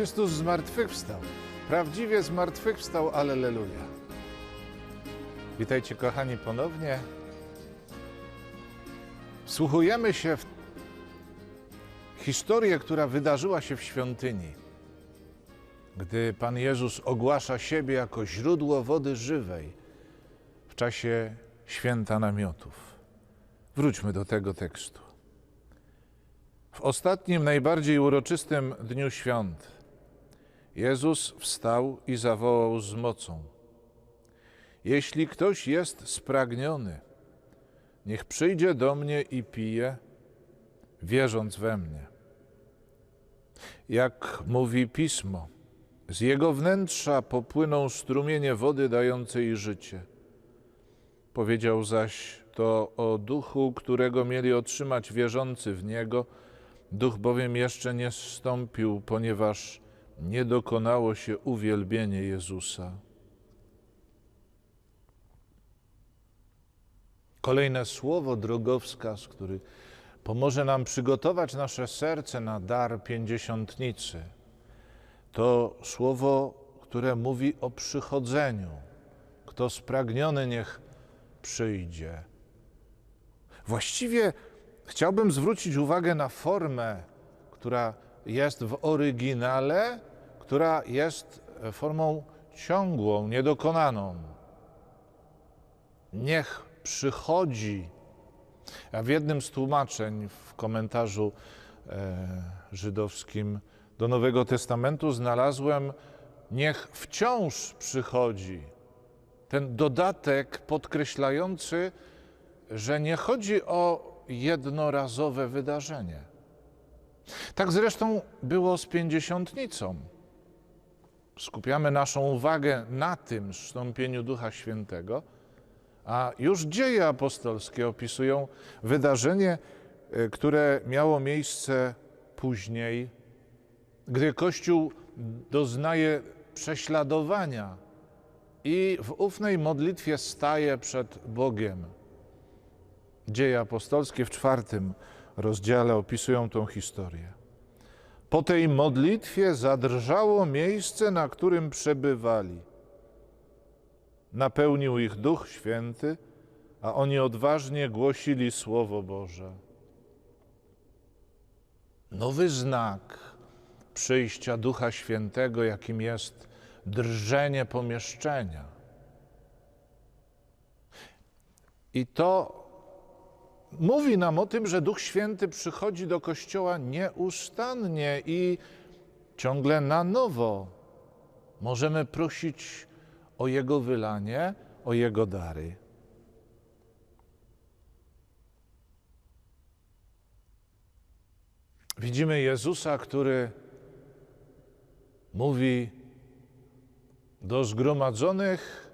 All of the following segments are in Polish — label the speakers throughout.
Speaker 1: Chrystus zmartwychwstał. Prawdziwie zmartwychwstał, alleluja. Witajcie kochani ponownie. Wsłuchujemy się w historię, która wydarzyła się w świątyni. Gdy Pan Jezus ogłasza siebie jako źródło wody żywej czasie święta namiotów. Wróćmy do tego tekstu. W ostatnim, najbardziej uroczystym dniu świąt Jezus wstał i zawołał z mocą: Jeśli ktoś jest spragniony, niech przyjdzie do mnie i pije, wierząc we mnie. Jak mówi pismo, z jego wnętrza popłyną strumienie wody dającej życie. Powiedział zaś to o duchu, którego mieli otrzymać wierzący w niego. Duch bowiem jeszcze nie zstąpił, ponieważ nie dokonało się uwielbienie Jezusa. Kolejne słowo, drogowskaz, który pomoże nam przygotować nasze serce na dar pięćdziesiątnicy. To słowo, które mówi o przychodzeniu. Kto spragniony, niech przyjdzie. Właściwie chciałbym zwrócić uwagę na formę, która jest w oryginale, która jest formą ciągłą, niedokonaną. Niech przychodzi. A w jednym z tłumaczeń w komentarzu e, żydowskim do Nowego Testamentu znalazłem niech wciąż przychodzi. Ten dodatek podkreślający, że nie chodzi o jednorazowe wydarzenie. Tak zresztą było z pięćdziesiątnicą. Skupiamy naszą uwagę na tym zstąpieniu Ducha Świętego, a już dzieje apostolskie opisują wydarzenie, e, które miało miejsce później, gdy Kościół doznaje prześladowania i w ufnej modlitwie staje przed Bogiem. Dzieje apostolskie w czwartym rozdziale opisują tą historię. Po tej modlitwie zadrżało miejsce, na którym przebywali. Napełnił ich Duch Święty, a oni odważnie głosili Słowo Boże. Nowy znak przyjścia Ducha Świętego, jakim jest drżenie pomieszczenia. I to mówi nam o tym, że Duch Święty przychodzi do Kościoła nieustannie i ciągle na nowo. Możemy prosić o Jego wylanie, o Jego dary. Widzimy Jezusa, który mówi do zgromadzonych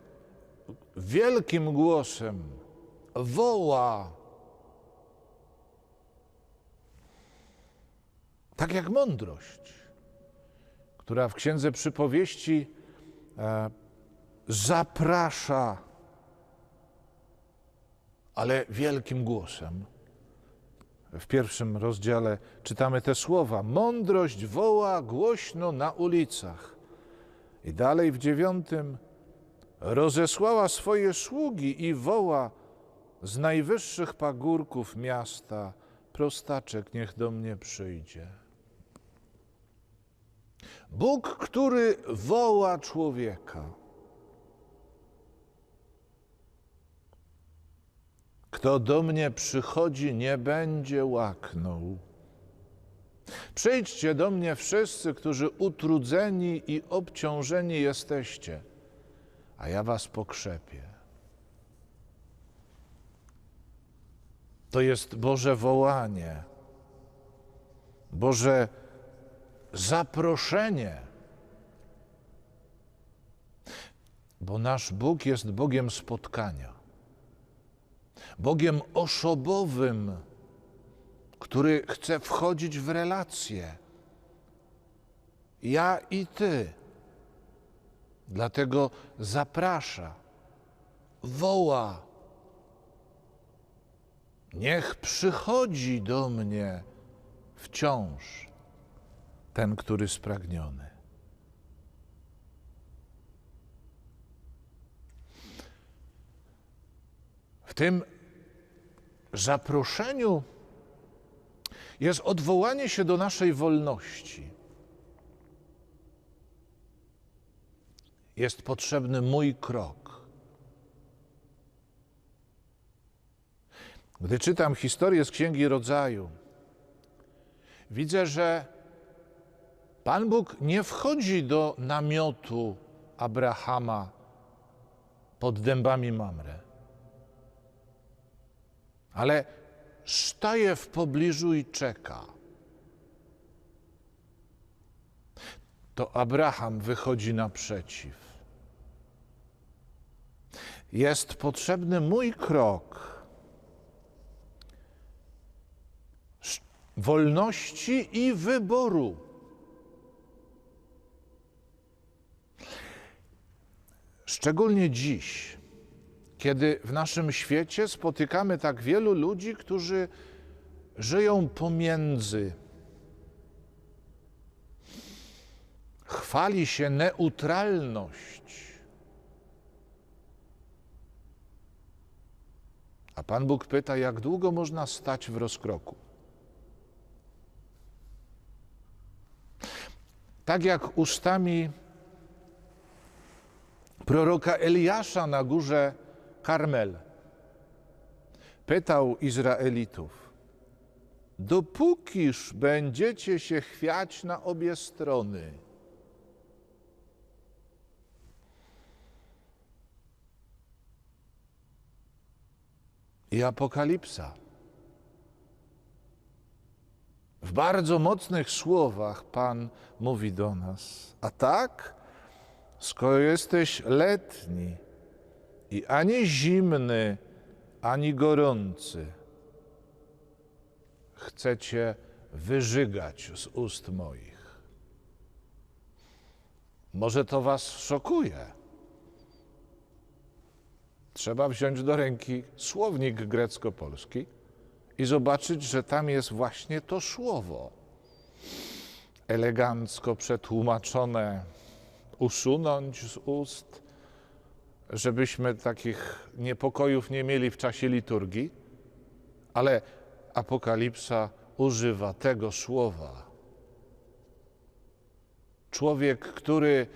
Speaker 1: wielkim głosem, woła. Tak jak mądrość, która w Księdze Przypowieści e, zaprasza, ale wielkim głosem. W pierwszym rozdziale czytamy te słowa: Mądrość woła głośno na ulicach. I dalej w dziewiątym rozesłała swoje sługi i woła z najwyższych pagórków miasta: Prostaczek, niech do mnie przyjdzie. Bóg, który woła człowieka. Kto do mnie przychodzi, nie będzie łaknął. Przyjdźcie do mnie wszyscy, którzy utrudzeni i obciążeni jesteście, a ja was pokrzepię. To jest Boże wołanie, Boże zaproszenie. Bo nasz Bóg jest Bogiem spotkania, Bogiem osobowym, który chce wchodzić w relacje. Ja i Ty. Dlatego zaprasza, woła Niech przychodzi do mnie wciąż ten, który spragniony. W tym zaproszeniu jest odwołanie się do naszej wolności. Jest potrzebny mój krok. Gdy czytam historię z Księgi Rodzaju, widzę, że Pan Bóg nie wchodzi do namiotu Abrahama pod dębami Mamre, ale staje w pobliżu i czeka. To Abraham wychodzi naprzeciw. Jest potrzebny mój krok wolności i wyboru. Szczególnie dziś, kiedy w naszym świecie spotykamy tak wielu ludzi, którzy żyją pomiędzy. Chwali się neutralność. A Pan Bóg pyta, jak długo można stać w rozkroku? Tak jak ustami proroka Eliasza na górze Karmel pytał Izraelitów: Dopókiż będziecie się chwiać na obie strony, i Apokalipsa. W bardzo mocnych słowach Pan mówi do nas: A tak, skoro jesteś letni i ani zimny, ani gorący, chcecie wyżygać z ust moich. Może to Was szokuje. Trzeba wziąć do ręki słownik grecko-polski i zobaczyć, że tam jest właśnie to słowo. Elegancko przetłumaczone, usunąć z ust, żebyśmy takich niepokojów nie mieli w czasie liturgii, ale Apokalipsa używa tego słowa. Człowiek, który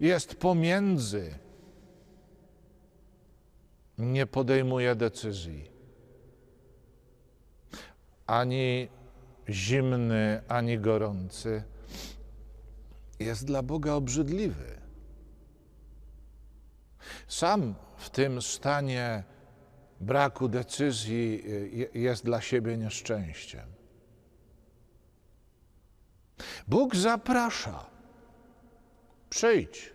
Speaker 1: jest pomiędzy, nie podejmuje decyzji. Ani zimny, ani gorący jest dla Boga obrzydliwy. Sam w tym stanie braku decyzji jest dla siebie nieszczęściem. Bóg zaprasza. Przyjdź.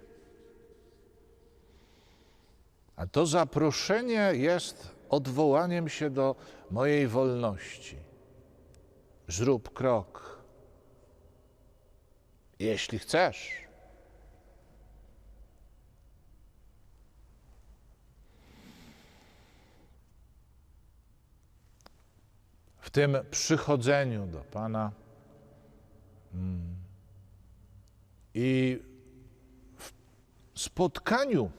Speaker 1: A to zaproszenie jest odwołaniem się do mojej wolności. Zrób krok, jeśli chcesz. W tym przychodzeniu do Pana mm, i w spotkaniu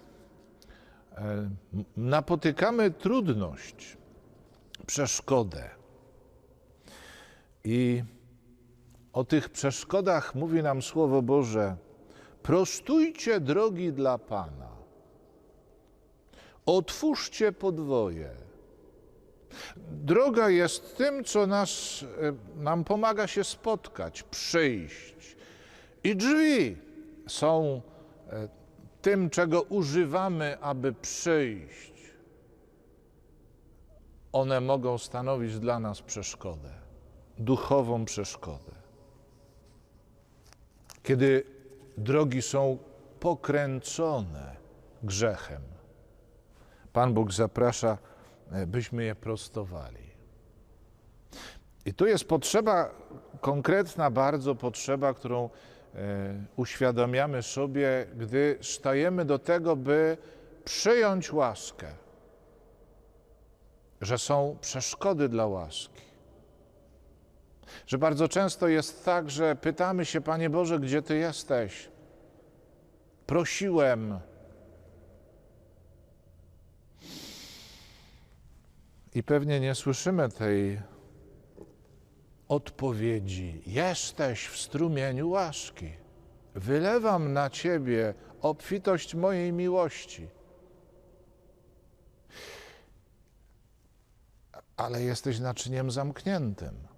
Speaker 1: E, napotykamy trudność, przeszkodę. I o tych przeszkodach mówi nam Słowo Boże: prostujcie drogi dla Pana, otwórzcie podwoje. Droga jest tym, co nas, e, nam pomaga się spotkać, przyjść. I drzwi są e, tym, czego używamy, aby przyjść, one mogą stanowić dla nas przeszkodę, duchową przeszkodę. Kiedy drogi są pokręcone grzechem, Pan Bóg zaprasza, byśmy je prostowali. I tu jest potrzeba, konkretna bardzo potrzeba, którą E, uświadamiamy sobie, gdy stajemy do tego, by przyjąć łaskę, że są przeszkody dla łaski. Że bardzo często jest tak, że pytamy się, Panie Boże, gdzie Ty jesteś? Prosiłem. I pewnie nie słyszymy tej odpowiedzi. Jesteś w strumieniu łaski. Wylewam na Ciebie obfitość mojej miłości. Ale jesteś naczyniem zamkniętym.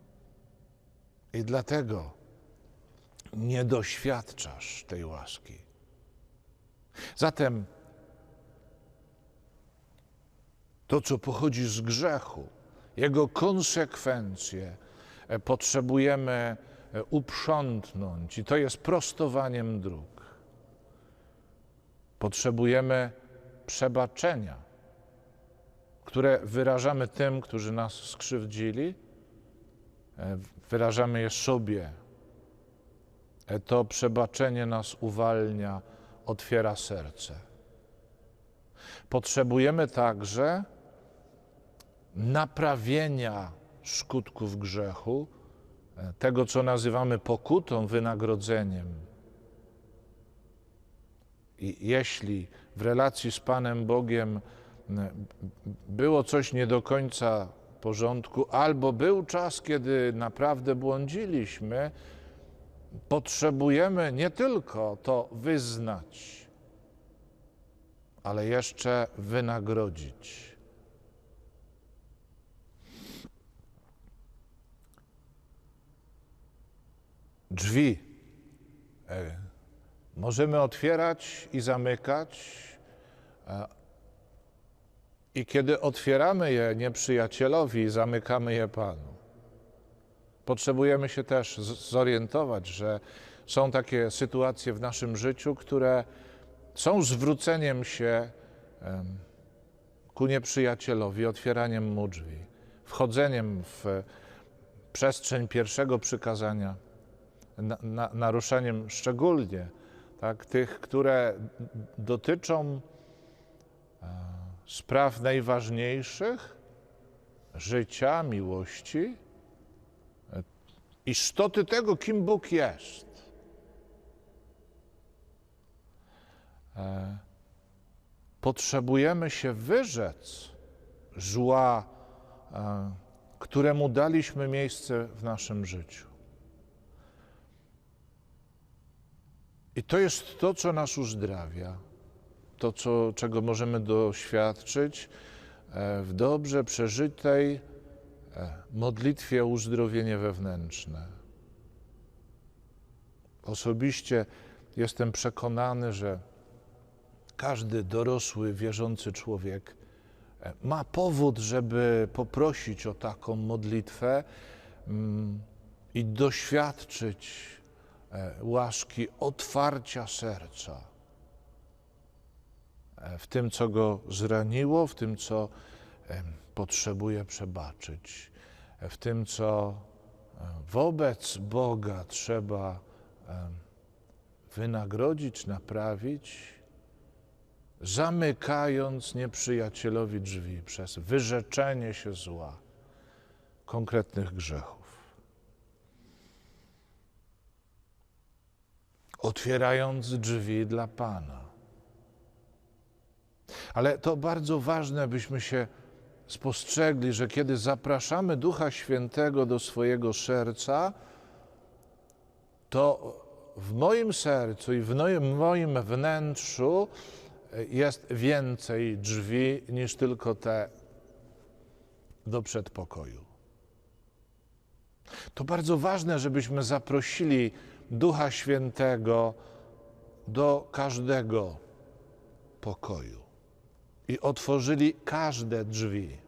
Speaker 1: I dlatego nie doświadczasz tej łaski. Zatem to, co pochodzi z grzechu, jego konsekwencje e, potrzebujemy e, uprzątnąć, i to jest prostowaniem dróg. Potrzebujemy przebaczenia, które wyrażamy tym, którzy nas skrzywdzili, e, wyrażamy je sobie. To przebaczenie nas uwalnia, otwiera serce. Potrzebujemy także naprawienia skutków grzechu, tego, co nazywamy pokutą, wynagrodzeniem. I jeśli w relacji z Panem Bogiem było coś nie do końca w porządku, albo był czas, kiedy naprawdę błądziliśmy, potrzebujemy nie tylko to wyznać, ale jeszcze wynagrodzić. Drzwi e, możemy otwierać i zamykać, e, i kiedy otwieramy je nieprzyjacielowi, zamykamy je Panu. Potrzebujemy się też zorientować, że są takie sytuacje w naszym życiu, które są zwróceniem się ku nieprzyjacielowi, otwieraniem mu drzwi, wchodzeniem w przestrzeń pierwszego przykazania, na, na, naruszaniem szczególnie tak, tych, które dotyczą e, spraw najważniejszych życia, miłości, istoty tego, kim Bóg jest. E, potrzebujemy się wyrzec zła, e, któremu daliśmy miejsce w naszym życiu. I to jest to, co nas uzdrawia, to, co, czego możemy doświadczyć e, w dobrze przeżytej modlitwie o uzdrowienie wewnętrzne. Osobiście jestem przekonany, że każdy dorosły, wierzący człowiek e, ma powód, żeby poprosić o taką modlitwę mm, i doświadczyć e, łaski otwarcia serca e, w tym, co go zraniło, w tym, co potrzebuje przebaczyć, w tym, co wobec Boga trzeba wynagrodzić, naprawić, zamykając nieprzyjacielowi drzwi przez wyrzeczenie się zła, konkretnych grzechów. Otwierając drzwi dla Pana. Ale to bardzo ważne, byśmy się spostrzegli, że kiedy zapraszamy Ducha Świętego do swojego serca, to w moim sercu i w moim wnętrzu jest więcej drzwi niż tylko te do przedpokoju. To bardzo ważne, żebyśmy zaprosili Ducha Świętego do każdego pokoju i otworzyli każde drzwi.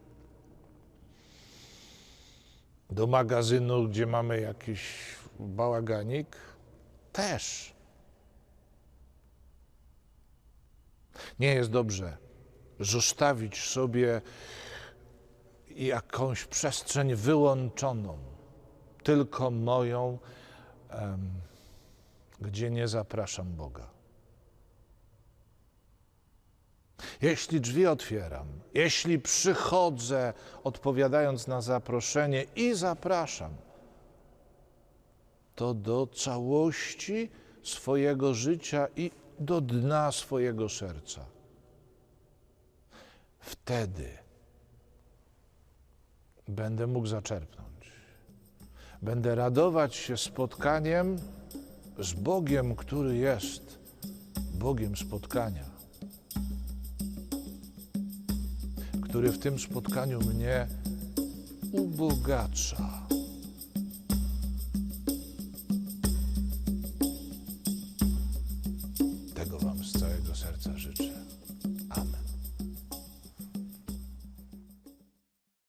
Speaker 1: Do magazynu, gdzie mamy jakiś bałaganik, też. Nie jest dobrze zostawić sobie jakąś przestrzeń wyłączoną, tylko moją, gdzie nie zapraszam Boga. Jeśli drzwi otwieram, jeśli przychodzę, odpowiadając na zaproszenie i zapraszam, to do całości swojego życia i do dna swojego serca. Wtedy będę mógł zaczerpnąć. Będę radować się spotkaniem z Bogiem, który jest Bogiem spotkania, który w tym spotkaniu mnie ubogacza.